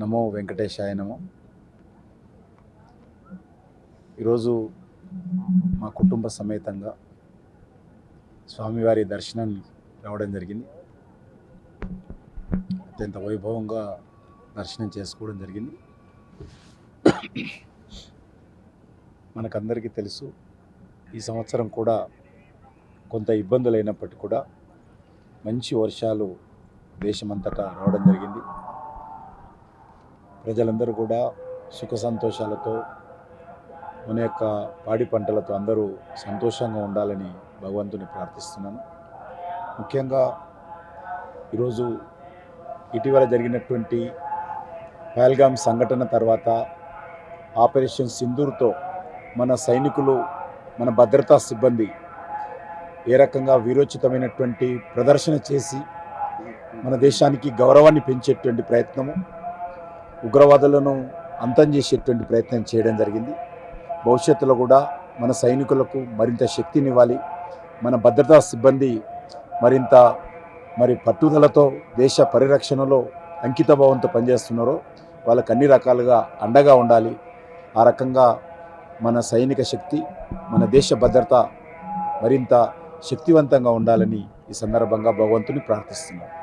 నమో వెంకటేశాయ నమో. ఈరోజు మా కుటుంబ సమేతంగా స్వామివారి దర్శనం రావడం జరిగింది. అత్యంత వైభవంగా దర్శనం చేసుకోవడం జరిగింది. మనకందరికీ తెలుసు ఈ సంవత్సరం కూడా కొంత ఇబ్బందులు అయినప్పటికీ కూడా మంచి వర్షాలు దేశమంతటా రావడం జరిగింది. ప్రజలందరూ కూడా సుఖ సంతోషాలతో మన యొక్క పాడి పంటలతో అందరూ సంతోషంగా ఉండాలని భగవంతుని ప్రార్థిస్తున్నాను. ముఖ్యంగా ఈరోజు ఇటీవల జరిగినటువంటి పహల్గామ్ సంఘటన తర్వాత ఆపరేషన్ సింధూర్తో మన సైనికులు మన భద్రతా సిబ్బంది ఏ రకంగా వీరోచితమైనటువంటి ప్రదర్శన చేసి మన దేశానికి గౌరవాన్ని పెంచేటువంటి ప్రయత్నము ఉగ్రవాదులను అంతం చేసేటువంటి ప్రయత్నం చేయడం జరిగింది. భవిష్యత్తులో కూడా మన సైనికులకు మరింత శక్తినివ్వాలి. మన భద్రతా సిబ్బంది మరింత మరి పట్టుదలతో దేశ పరిరక్షణలో అంకితభావంతో పనిచేస్తున్నారో వాళ్ళకి అన్ని రకాలుగా అండగా ఉండాలి. ఆ రకంగా మన సైనిక శక్తి మన దేశ భద్రత మరింత శక్తివంతంగా ఉండాలని ఈ సందర్భంగా భగవంతుని ప్రార్థిస్తున్నాను